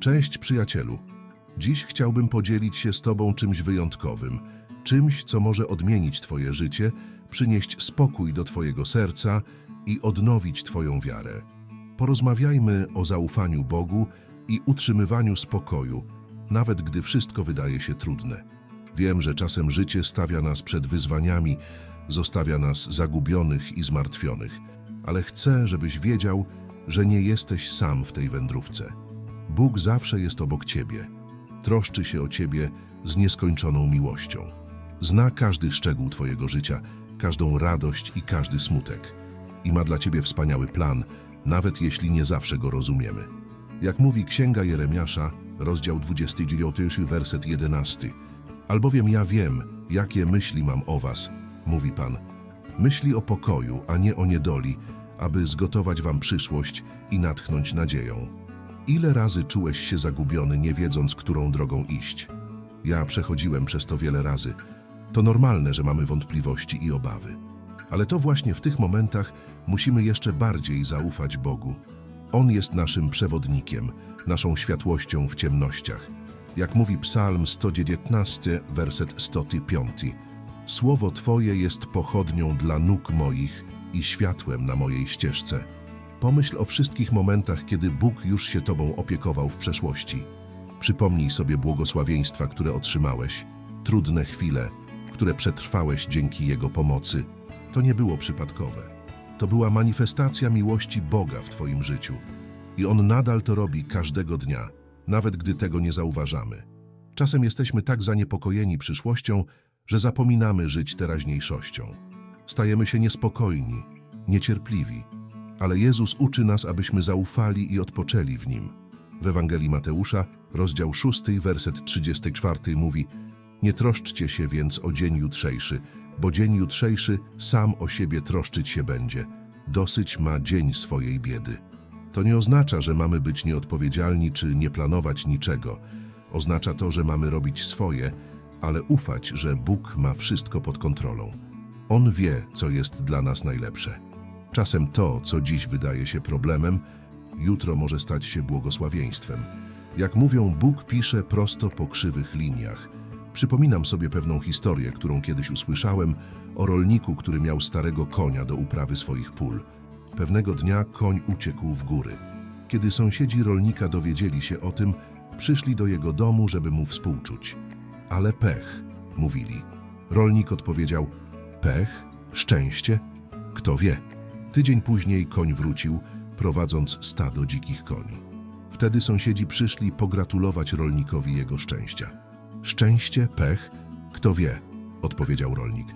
Cześć przyjacielu. Dziś chciałbym podzielić się z Tobą czymś wyjątkowym, czymś, co może odmienić Twoje życie, przynieść spokój do Twojego serca i odnowić Twoją wiarę. Porozmawiajmy o zaufaniu Bogu i utrzymywaniu spokoju, nawet gdy wszystko wydaje się trudne. Wiem, że czasem życie stawia nas przed wyzwaniami, zostawia nas zagubionych i zmartwionych, ale chcę, żebyś wiedział, że nie jesteś sam w tej wędrówce. Bóg zawsze jest obok Ciebie. Troszczy się o Ciebie z nieskończoną miłością. Zna każdy szczegół Twojego życia, każdą radość i każdy smutek. I ma dla Ciebie wspaniały plan, nawet jeśli nie zawsze go rozumiemy. Jak mówi Księga Jeremiasza, rozdział 29, werset 11. Albowiem ja wiem, jakie myśli mam o Was, mówi Pan. Myśli o pokoju, a nie o niedoli, aby zgotować Wam przyszłość i natchnąć nadzieją. Ile razy czułeś się zagubiony, nie wiedząc, którą drogą iść? Ja przechodziłem przez to wiele razy. To normalne, że mamy wątpliwości i obawy. Ale to właśnie w tych momentach musimy jeszcze bardziej zaufać Bogu. On jest naszym przewodnikiem, naszą światłością w ciemnościach. Jak mówi Psalm 119, werset 105. Słowo Twoje jest pochodnią dla nóg moich i światłem na mojej ścieżce. Pomyśl o wszystkich momentach, kiedy Bóg już się Tobą opiekował w przeszłości. Przypomnij sobie błogosławieństwa, które otrzymałeś, trudne chwile, które przetrwałeś dzięki Jego pomocy. To nie było przypadkowe. To była manifestacja miłości Boga w Twoim życiu. I On nadal to robi każdego dnia, nawet gdy tego nie zauważamy. Czasem jesteśmy tak zaniepokojeni przyszłością, że zapominamy żyć teraźniejszością. Stajemy się niespokojni, niecierpliwi, ale Jezus uczy nas, abyśmy zaufali i odpoczęli w Nim. W Ewangelii Mateusza, rozdział 6, werset 34 mówi Nie troszczcie się więc o dzień jutrzejszy, bo dzień jutrzejszy sam o siebie troszczyć się będzie. Dosyć ma dzień swojej biedy. To nie oznacza, że mamy być nieodpowiedzialni czy nie planować niczego. Oznacza to, że mamy robić swoje, ale ufać, że Bóg ma wszystko pod kontrolą. On wie, co jest dla nas najlepsze. Czasem to, co dziś wydaje się problemem, jutro może stać się błogosławieństwem. Jak mówią, Bóg pisze prosto po krzywych liniach. Przypominam sobie pewną historię, którą kiedyś usłyszałem o rolniku, który miał starego konia do uprawy swoich pól. Pewnego dnia koń uciekł w góry. Kiedy sąsiedzi rolnika dowiedzieli się o tym, przyszli do jego domu, żeby mu współczuć. Ale pech, mówili. Rolnik odpowiedział: Pech? Szczęście? Kto wie? Tydzień później koń wrócił, prowadząc stado dzikich koni. Wtedy sąsiedzi przyszli pogratulować rolnikowi jego szczęścia. Szczęście, pech? Kto wie? odpowiedział rolnik.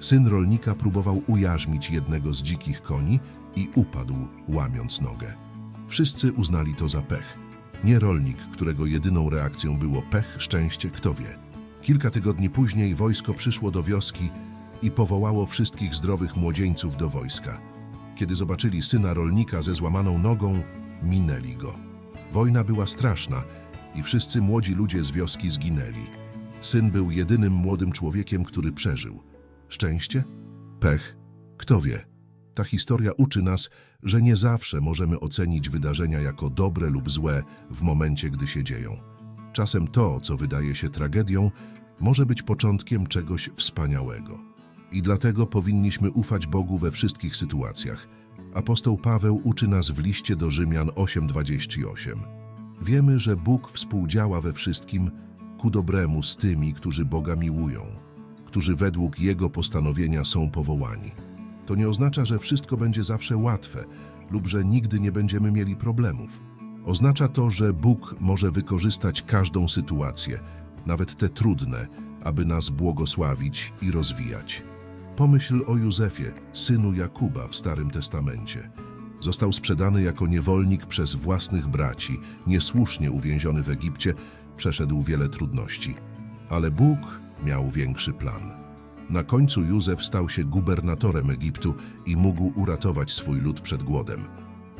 Syn rolnika próbował ujarzmić jednego z dzikich koni i upadł, łamiąc nogę. Wszyscy uznali to za pech. Nie rolnik, którego jedyną reakcją było pech, szczęście, kto wie. Kilka tygodni później wojsko przyszło do wioski i powołało wszystkich zdrowych młodzieńców do wojska. Kiedy zobaczyli syna rolnika ze złamaną nogą, minęli go. Wojna była straszna i wszyscy młodzi ludzie z wioski zginęli. Syn był jedynym młodym człowiekiem, który przeżył. Szczęście? Pech? Kto wie? Ta historia uczy nas, że nie zawsze możemy ocenić wydarzenia jako dobre lub złe w momencie, gdy się dzieją. Czasem to, co wydaje się tragedią, może być początkiem czegoś wspaniałego. I dlatego powinniśmy ufać Bogu we wszystkich sytuacjach. Apostoł Paweł uczy nas w liście do Rzymian 8:28. Wiemy, że Bóg współdziała we wszystkim ku dobremu z tymi, którzy Boga miłują, którzy według Jego postanowienia są powołani. To nie oznacza, że wszystko będzie zawsze łatwe lub że nigdy nie będziemy mieli problemów. Oznacza to, że Bóg może wykorzystać każdą sytuację, nawet te trudne, aby nas błogosławić i rozwijać. Pomyśl o Józefie, synu Jakuba w Starym Testamencie. Został sprzedany jako niewolnik przez własnych braci, niesłusznie uwięziony w Egipcie, przeszedł wiele trudności. Ale Bóg miał większy plan. Na końcu Józef stał się gubernatorem Egiptu i mógł uratować swój lud przed głodem.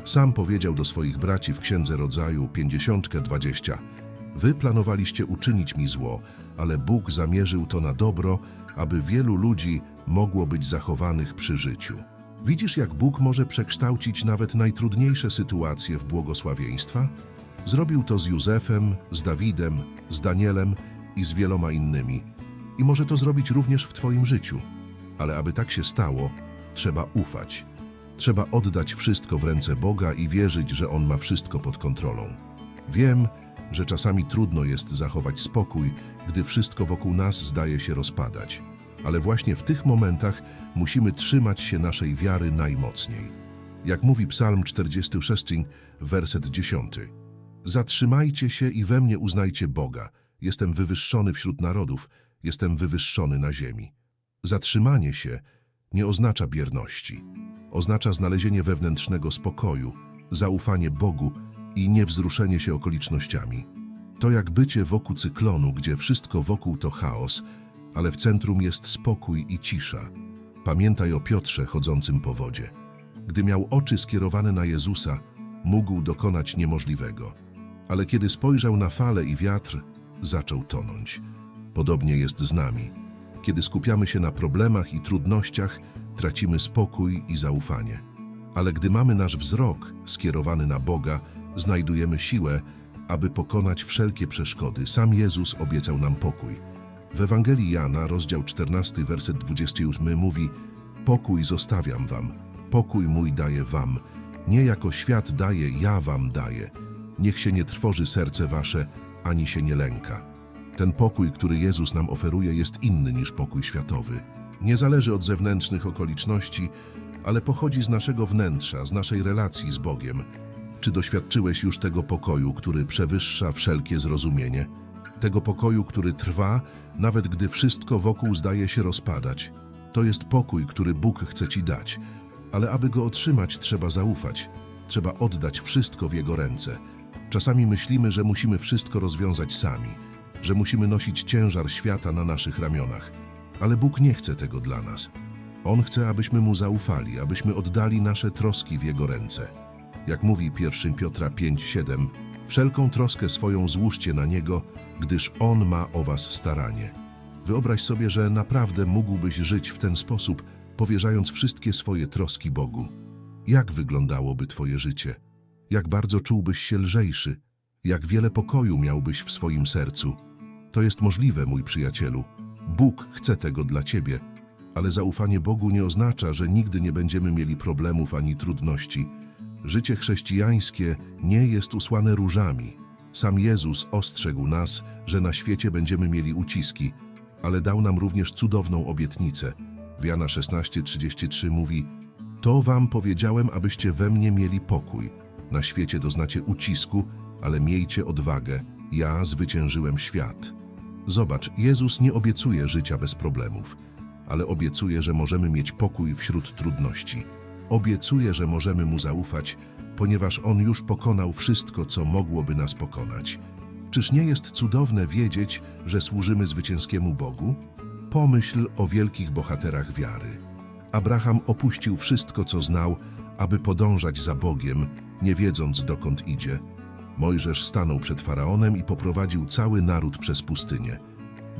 Sam powiedział do swoich braci w Księdze Rodzaju 50:20: Wy planowaliście uczynić mi zło, ale Bóg zamierzył to na dobro, aby wielu ludzi mogło być zachowanych przy życiu. Widzisz, jak Bóg może przekształcić nawet najtrudniejsze sytuacje w błogosławieństwa? Zrobił to z Józefem, z Dawidem, z Danielem i z wieloma innymi. I może to zrobić również w Twoim życiu. Ale aby tak się stało, trzeba ufać. Trzeba oddać wszystko w ręce Boga i wierzyć, że On ma wszystko pod kontrolą. Wiem, że czasami trudno jest zachować spokój, gdy wszystko wokół nas zdaje się rozpadać. Ale właśnie w tych momentach musimy trzymać się naszej wiary najmocniej. Jak mówi Psalm 46, werset 10. Zatrzymajcie się i we mnie uznajcie Boga. Jestem wywyższony wśród narodów, jestem wywyższony na ziemi. Zatrzymanie się nie oznacza bierności. Oznacza znalezienie wewnętrznego spokoju, zaufanie Bogu i niewzruszenie się okolicznościami. To jak bycie wokół cyklonu, gdzie wszystko wokół to chaos, ale w centrum jest spokój i cisza. Pamiętaj o Piotrze chodzącym po wodzie. Gdy miał oczy skierowane na Jezusa, mógł dokonać niemożliwego. Ale kiedy spojrzał na falę i wiatr, zaczął tonąć. Podobnie jest z nami. Kiedy skupiamy się na problemach i trudnościach, tracimy spokój i zaufanie. Ale gdy mamy nasz wzrok skierowany na Boga, znajdujemy siłę, aby pokonać wszelkie przeszkody. Sam Jezus obiecał nam pokój. W Ewangelii Jana, rozdział 14, werset 28 mówi Pokój zostawiam wam, pokój mój daję wam. Nie jako świat daje, ja wam daję. Niech się nie trwoży serce wasze, ani się nie lęka. Ten pokój, który Jezus nam oferuje, jest inny niż pokój światowy. Nie zależy od zewnętrznych okoliczności, ale pochodzi z naszego wnętrza, z naszej relacji z Bogiem. Czy doświadczyłeś już tego pokoju, który przewyższa wszelkie zrozumienie? Tego pokoju, który trwa, nawet gdy wszystko wokół zdaje się rozpadać. To jest pokój, który Bóg chce ci dać, ale aby go otrzymać, trzeba zaufać. Trzeba oddać wszystko w Jego ręce. Czasami myślimy, że musimy wszystko rozwiązać sami, że musimy nosić ciężar świata na naszych ramionach. Ale Bóg nie chce tego dla nas. On chce, abyśmy Mu zaufali, abyśmy oddali nasze troski w Jego ręce. Jak mówi 1 Piotra 5,7 Wszelką troskę swoją złóżcie na Niego, gdyż On ma o was staranie. Wyobraź sobie, że naprawdę mógłbyś żyć w ten sposób, powierzając wszystkie swoje troski Bogu. Jak wyglądałoby Twoje życie? Jak bardzo czułbyś się lżejszy? Jak wiele pokoju miałbyś w swoim sercu? To jest możliwe, mój przyjacielu. Bóg chce tego dla Ciebie, ale zaufanie Bogu nie oznacza, że nigdy nie będziemy mieli problemów ani trudności. Życie chrześcijańskie nie jest usłane różami. Sam Jezus ostrzegł nas, że na świecie będziemy mieli uciski, ale dał nam również cudowną obietnicę. W Jana 16:33 mówi: To wam powiedziałem, abyście we mnie mieli pokój. Na świecie doznacie ucisku, ale miejcie odwagę. Ja zwyciężyłem świat. Zobacz, Jezus nie obiecuje życia bez problemów, ale obiecuje, że możemy mieć pokój wśród trudności. Obiecuje, że możemy Mu zaufać, ponieważ On już pokonał wszystko, co mogłoby nas pokonać. Czyż nie jest cudowne wiedzieć, że służymy zwycięskiemu Bogu? Pomyśl o wielkich bohaterach wiary. Abraham opuścił wszystko, co znał, aby podążać za Bogiem, nie wiedząc dokąd idzie. Mojżesz stanął przed faraonem i poprowadził cały naród przez pustynię.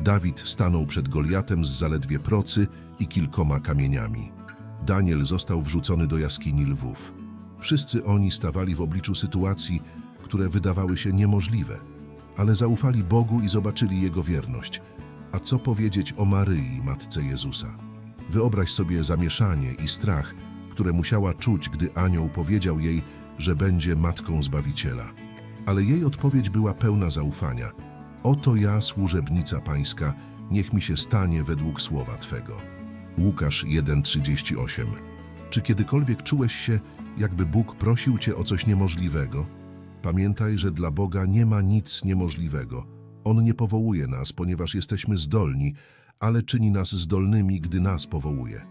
Dawid stanął przed Goliatem z zaledwie procy i kilkoma kamieniami. Daniel został wrzucony do jaskini lwów. Wszyscy oni stawali w obliczu sytuacji, które wydawały się niemożliwe, ale zaufali Bogu i zobaczyli Jego wierność. A co powiedzieć o Maryi, Matce Jezusa? Wyobraź sobie zamieszanie i strach, które musiała czuć, gdy anioł powiedział jej, że będzie matką Zbawiciela. Ale jej odpowiedź była pełna zaufania. Oto ja, służebnica Pańska, niech mi się stanie według słowa Twego. Łukasz 1:38. Czy kiedykolwiek czułeś się, jakby Bóg prosił cię o coś niemożliwego? Pamiętaj, że dla Boga nie ma nic niemożliwego. On nie powołuje nas, ponieważ jesteśmy zdolni, ale czyni nas zdolnymi, gdy nas powołuje.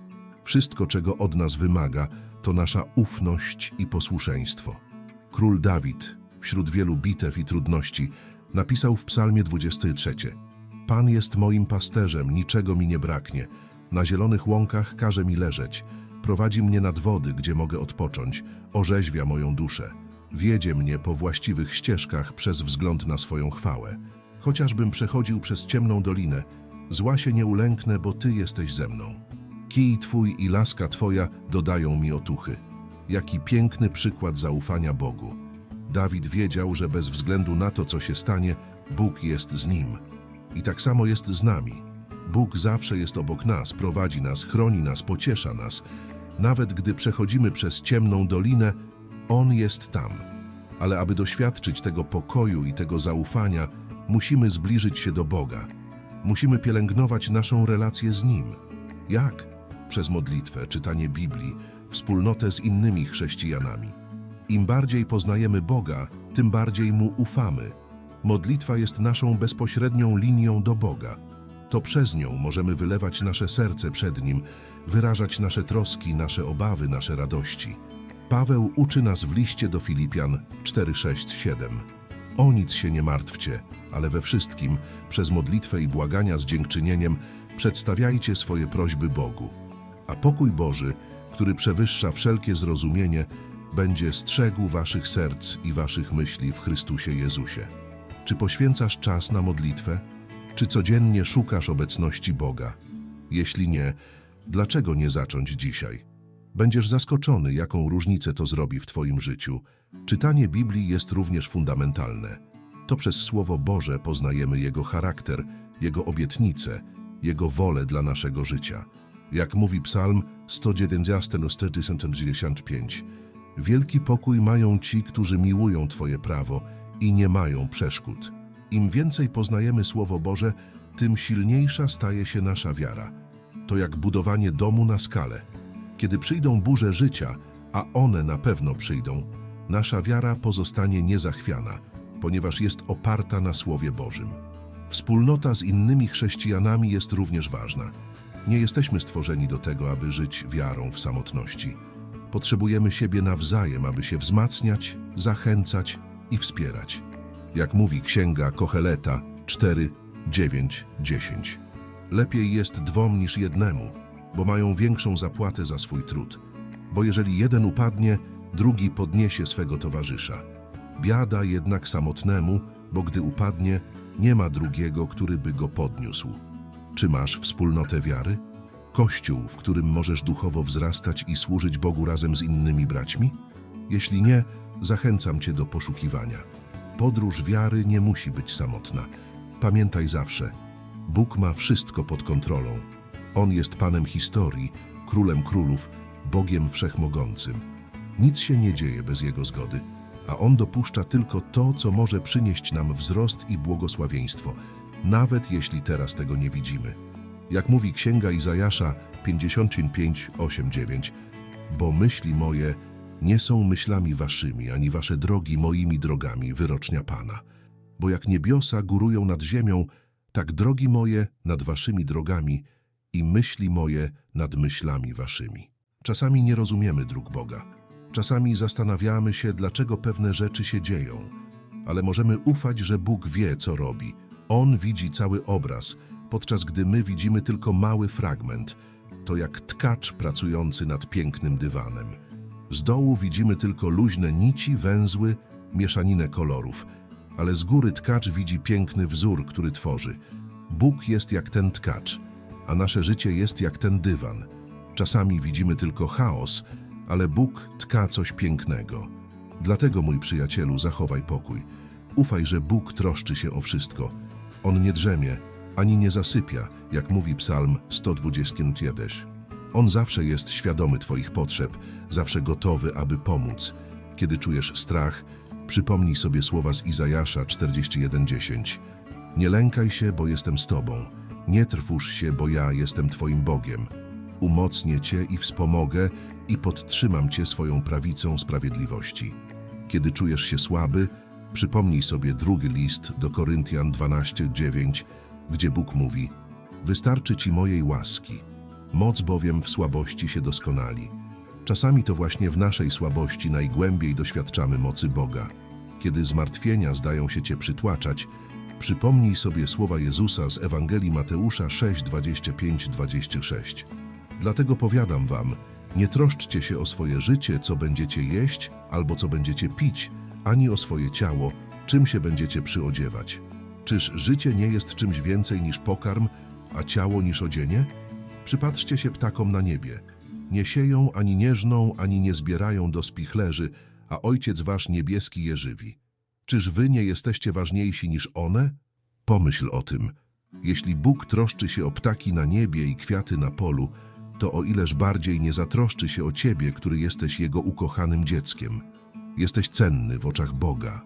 Wszystko, czego od nas wymaga, to nasza ufność i posłuszeństwo. Król Dawid, wśród wielu bitew i trudności, napisał w Psalmie 23: Pan jest moim pasterzem, niczego mi nie braknie. Na zielonych łąkach każe mi leżeć. Prowadzi mnie nad wody, gdzie mogę odpocząć. Orzeźwia moją duszę. Wiedzie mnie po właściwych ścieżkach przez wzgląd na swoją chwałę. Chociażbym przechodził przez ciemną dolinę, zła się nie ulęknę, bo Ty jesteś ze mną. Kij Twój i laska Twoja dodają mi otuchy. Jaki piękny przykład zaufania Bogu. Dawid wiedział, że bez względu na to, co się stanie, Bóg jest z nim. I tak samo jest z nami. Bóg zawsze jest obok nas, prowadzi nas, chroni nas, pociesza nas. Nawet gdy przechodzimy przez ciemną dolinę, On jest tam. Ale aby doświadczyć tego pokoju i tego zaufania, musimy zbliżyć się do Boga. Musimy pielęgnować naszą relację z Nim. Jak? Przez modlitwę, czytanie Biblii, wspólnotę z innymi chrześcijanami. Im bardziej poznajemy Boga, tym bardziej Mu ufamy. Modlitwa jest naszą bezpośrednią linią do Boga. To przez nią możemy wylewać nasze serce przed Nim, wyrażać nasze troski, nasze obawy, nasze radości. Paweł uczy nas w liście do Filipian 4:6-7. O nic się nie martwcie, ale we wszystkim, przez modlitwę i błagania z dziękczynieniem, przedstawiajcie swoje prośby Bogu. A pokój Boży, który przewyższa wszelkie zrozumienie, będzie strzegł waszych serc i waszych myśli w Chrystusie Jezusie. Czy poświęcasz czas na modlitwę? Czy codziennie szukasz obecności Boga? Jeśli nie, dlaczego nie zacząć dzisiaj? Będziesz zaskoczony, jaką różnicę to zrobi w Twoim życiu. Czytanie Biblii jest również fundamentalne. To przez Słowo Boże poznajemy Jego charakter, Jego obietnice, Jego wolę dla naszego życia. Jak mówi Psalm 195, Wielki pokój mają ci, którzy miłują Twoje prawo i nie mają przeszkód. Im więcej poznajemy Słowo Boże, tym silniejsza staje się nasza wiara. To jak budowanie domu na skalę. Kiedy przyjdą burze życia, a one na pewno przyjdą, nasza wiara pozostanie niezachwiana, ponieważ jest oparta na Słowie Bożym. Wspólnota z innymi chrześcijanami jest również ważna. Nie jesteśmy stworzeni do tego, aby żyć wiarą w samotności. Potrzebujemy siebie nawzajem, aby się wzmacniać, zachęcać i wspierać. Jak mówi księga Kocheleta 4, 9, 10. Lepiej jest dwom niż jednemu, bo mają większą zapłatę za swój trud. Bo jeżeli jeden upadnie, drugi podniesie swego towarzysza. Biada jednak samotnemu, bo gdy upadnie, nie ma drugiego, który by go podniósł. Czy masz wspólnotę wiary? Kościół, w którym możesz duchowo wzrastać i służyć Bogu razem z innymi braćmi? Jeśli nie, zachęcam Cię do poszukiwania. Podróż wiary nie musi być samotna. Pamiętaj zawsze, Bóg ma wszystko pod kontrolą. On jest Panem historii, Królem Królów, Bogiem Wszechmogącym. Nic się nie dzieje bez Jego zgody, a On dopuszcza tylko to, co może przynieść nam wzrost i błogosławieństwo, nawet jeśli teraz tego nie widzimy. Jak mówi Księga Izajasza 55, 8, 9, bo myśli moje nie są myślami waszymi, ani wasze drogi moimi drogami, wyrocznia Pana. Bo jak niebiosa górują nad ziemią, tak drogi moje nad waszymi drogami i myśli moje nad myślami waszymi. Czasami nie rozumiemy dróg Boga. Czasami zastanawiamy się, dlaczego pewne rzeczy się dzieją. Ale możemy ufać, że Bóg wie, co robi. On widzi cały obraz, podczas gdy my widzimy tylko mały fragment. To jak tkacz pracujący nad pięknym dywanem. Z dołu widzimy tylko luźne nici, węzły, mieszaninę kolorów, ale z góry tkacz widzi piękny wzór, który tworzy. Bóg jest jak ten tkacz, a nasze życie jest jak ten dywan. Czasami widzimy tylko chaos, ale Bóg tka coś pięknego. Dlatego, mój przyjacielu, zachowaj pokój. Ufaj, że Bóg troszczy się o wszystko. On nie drzemie, ani nie zasypia, jak mówi Psalm 121. On zawsze jest świadomy Twoich potrzeb, zawsze gotowy, aby pomóc. Kiedy czujesz strach, przypomnij sobie słowa z Izajasza 41:10. Nie lękaj się, bo jestem z Tobą. Nie trwóż się, bo ja jestem Twoim Bogiem. Umocnię Cię i wspomogę i podtrzymam Cię swoją prawicą sprawiedliwości. Kiedy czujesz się słaby, przypomnij sobie drugi list do Koryntian 12:9, gdzie Bóg mówi: Wystarczy Ci mojej łaski. Moc bowiem w słabości się doskonali. Czasami to właśnie w naszej słabości najgłębiej doświadczamy mocy Boga. Kiedy zmartwienia zdają się Cię przytłaczać, przypomnij sobie słowa Jezusa z Ewangelii Mateusza 6, 25-26. Dlatego powiadam Wam, nie troszczcie się o swoje życie, co będziecie jeść albo co będziecie pić, ani o swoje ciało, czym się będziecie przyodziewać. Czyż życie nie jest czymś więcej niż pokarm, a ciało niż odzienie? Przypatrzcie się ptakom na niebie. Nie sieją ani nie żną, ani nie zbierają do spichlerzy, a Ojciec wasz niebieski je żywi. Czyż wy nie jesteście ważniejsi niż one? Pomyśl o tym. Jeśli Bóg troszczy się o ptaki na niebie i kwiaty na polu, to o ileż bardziej nie zatroszczy się o ciebie, który jesteś Jego ukochanym dzieckiem. Jesteś cenny w oczach Boga.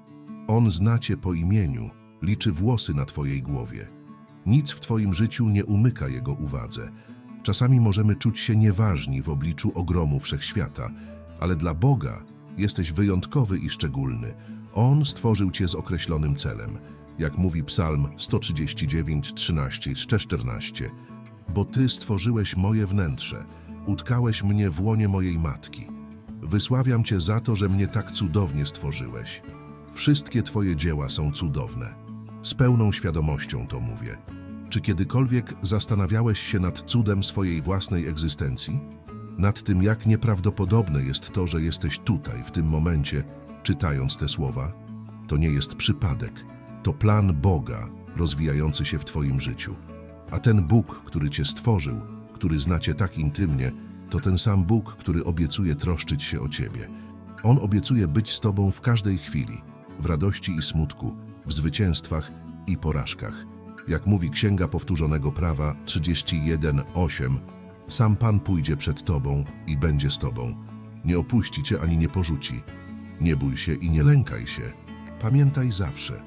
On zna cię po imieniu, liczy włosy na twojej głowie. Nic w twoim życiu nie umyka Jego uwadze. Czasami możemy czuć się nieważni w obliczu ogromu wszechświata, ale dla Boga jesteś wyjątkowy i szczególny. On stworzył cię z określonym celem, jak mówi Psalm 139, 13, 14. Bo Ty stworzyłeś moje wnętrze, utkałeś mnie w łonie mojej matki. Wysławiam Cię za to, że mnie tak cudownie stworzyłeś. Wszystkie Twoje dzieła są cudowne. Z pełną świadomością to mówię. Czy kiedykolwiek zastanawiałeś się nad cudem swojej własnej egzystencji? Nad tym, jak nieprawdopodobne jest to, że jesteś tutaj, w tym momencie, czytając te słowa? To nie jest przypadek. To plan Boga rozwijający się w Twoim życiu. A ten Bóg, który Cię stworzył, który znacie tak intymnie, to ten sam Bóg, który obiecuje troszczyć się o Ciebie. On obiecuje być z Tobą w każdej chwili, w radości i smutku, w zwycięstwach i porażkach. Jak mówi Księga Powtórzonego Prawa 31:8, sam Pan pójdzie przed Tobą i będzie z Tobą. Nie opuści Cię ani nie porzuci. Nie bój się i nie lękaj się. Pamiętaj zawsze,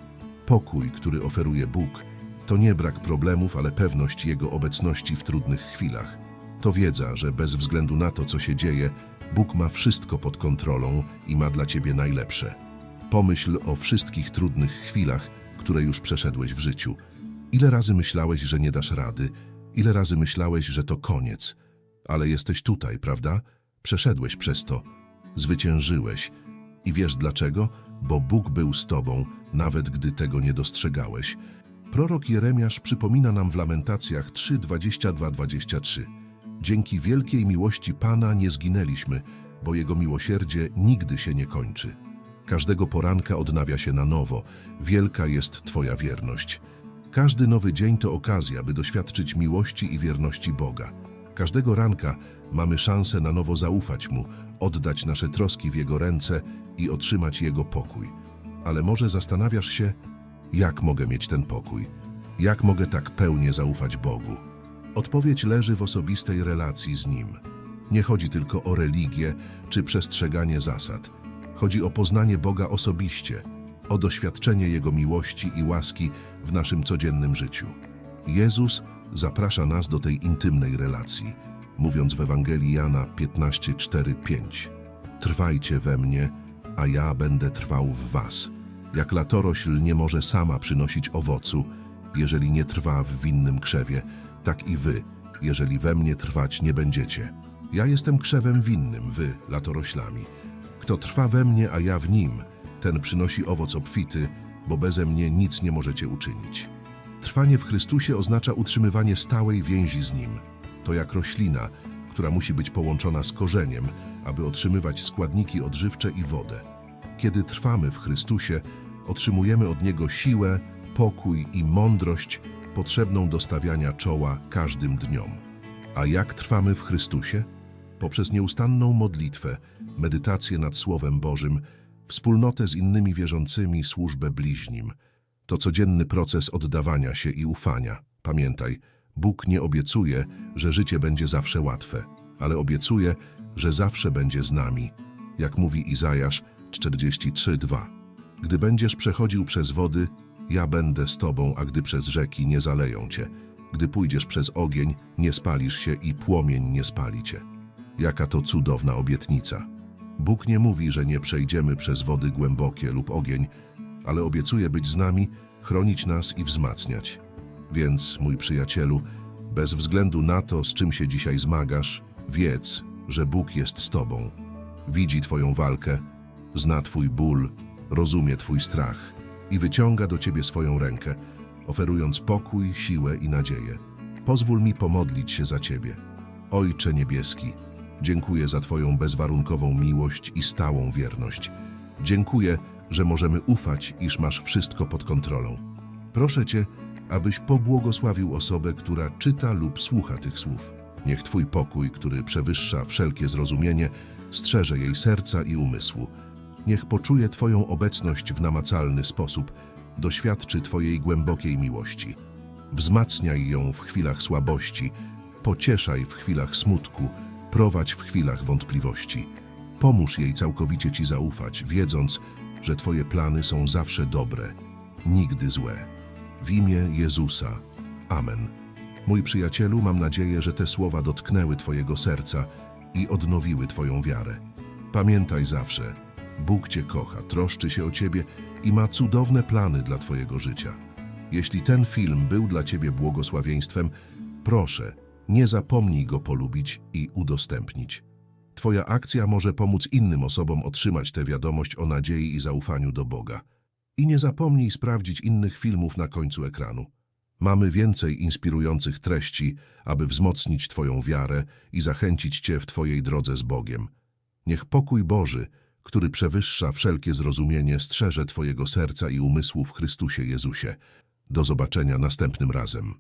pokój, który oferuje Bóg, to nie brak problemów, ale pewność Jego obecności w trudnych chwilach. To wiedza, że bez względu na to, co się dzieje, Bóg ma wszystko pod kontrolą i ma dla Ciebie najlepsze. Pomyśl o wszystkich trudnych chwilach, które już przeszedłeś w życiu. Ile razy myślałeś, że nie dasz rady? Ile razy myślałeś, że to koniec? Ale jesteś tutaj, prawda? Przeszedłeś przez to. Zwyciężyłeś. I wiesz dlaczego? Bo Bóg był z Tobą, nawet gdy tego nie dostrzegałeś. Prorok Jeremiasz przypomina nam w Lamentacjach 3, 22-23. Dzięki wielkiej miłości Pana nie zginęliśmy, bo Jego miłosierdzie nigdy się nie kończy. Każdego poranka odnawia się na nowo. Wielka jest Twoja wierność. Każdy nowy dzień to okazja, by doświadczyć miłości i wierności Boga. Każdego ranka mamy szansę na nowo zaufać Mu, oddać nasze troski w Jego ręce i otrzymać Jego pokój. Ale może zastanawiasz się, jak mogę mieć ten pokój? Jak mogę tak pełnie zaufać Bogu? Odpowiedź leży w osobistej relacji z Nim. Nie chodzi tylko o religię czy przestrzeganie zasad. Chodzi o poznanie Boga osobiście, o doświadczenie Jego miłości i łaski w naszym codziennym życiu. Jezus zaprasza nas do tej intymnej relacji, mówiąc w Ewangelii Jana 15, 4, 5. Trwajcie we mnie, a ja będę trwał w was. Jak latorośl nie może sama przynosić owocu, jeżeli nie trwa w winnym krzewie, tak i wy, jeżeli we mnie trwać nie będziecie. Ja jestem krzewem winnym, wy latoroślami. Kto trwa we mnie, a ja w nim, ten przynosi owoc obfity, bo beze mnie nic nie możecie uczynić. Trwanie w Chrystusie oznacza utrzymywanie stałej więzi z Nim. To jak roślina, która musi być połączona z korzeniem, aby otrzymywać składniki odżywcze i wodę. Kiedy trwamy w Chrystusie, otrzymujemy od Niego siłę, pokój i mądrość potrzebną do stawiania czoła każdym dniom. A jak trwamy w Chrystusie? Poprzez nieustanną modlitwę, medytację nad Słowem Bożym, wspólnotę z innymi wierzącymi, służbę bliźnim. To codzienny proces oddawania się i ufania. Pamiętaj, Bóg nie obiecuje, że życie będzie zawsze łatwe, ale obiecuje, że zawsze będzie z nami. Jak mówi Izajasz 43:2. Gdy będziesz przechodził przez wody, ja będę z tobą, a gdy przez rzeki nie zaleją cię. Gdy pójdziesz przez ogień, nie spalisz się i płomień nie spali cię. Jaka to cudowna obietnica. Bóg nie mówi, że nie przejdziemy przez wody głębokie lub ogień, ale obiecuje być z nami, chronić nas i wzmacniać. Więc, mój przyjacielu, bez względu na to, z czym się dzisiaj zmagasz, wiedz, że Bóg jest z tobą. Widzi twoją walkę, zna twój ból, rozumie twój strach i wyciąga do ciebie swoją rękę, oferując pokój, siłę i nadzieję. Pozwól mi pomodlić się za ciebie. Ojcze Niebieski, dziękuję za Twoją bezwarunkową miłość i stałą wierność. Dziękuję, że możemy ufać, iż masz wszystko pod kontrolą. Proszę Cię, abyś pobłogosławił osobę, która czyta lub słucha tych słów. Niech Twój pokój, który przewyższa wszelkie zrozumienie, strzeże jej serca i umysłu. Niech poczuje Twoją obecność w namacalny sposób, doświadczy Twojej głębokiej miłości. Wzmacniaj ją w chwilach słabości, pocieszaj w chwilach smutku, prowadź w chwilach wątpliwości. Pomóż jej całkowicie Ci zaufać, wiedząc, że Twoje plany są zawsze dobre, nigdy złe. W imię Jezusa. Amen. Mój przyjacielu, mam nadzieję, że te słowa dotknęły Twojego serca i odnowiły Twoją wiarę. Pamiętaj zawsze, Bóg Cię kocha, troszczy się o Ciebie i ma cudowne plany dla Twojego życia. Jeśli ten film był dla Ciebie błogosławieństwem, proszę, nie zapomnij go polubić i udostępnić. Twoja akcja może pomóc innym osobom otrzymać tę wiadomość o nadziei i zaufaniu do Boga. I nie zapomnij sprawdzić innych filmów na końcu ekranu. Mamy więcej inspirujących treści, aby wzmocnić Twoją wiarę i zachęcić Cię w Twojej drodze z Bogiem. Niech pokój Boży, który przewyższa wszelkie zrozumienie, strzeże Twojego serca i umysłu w Chrystusie Jezusie. Do zobaczenia następnym razem.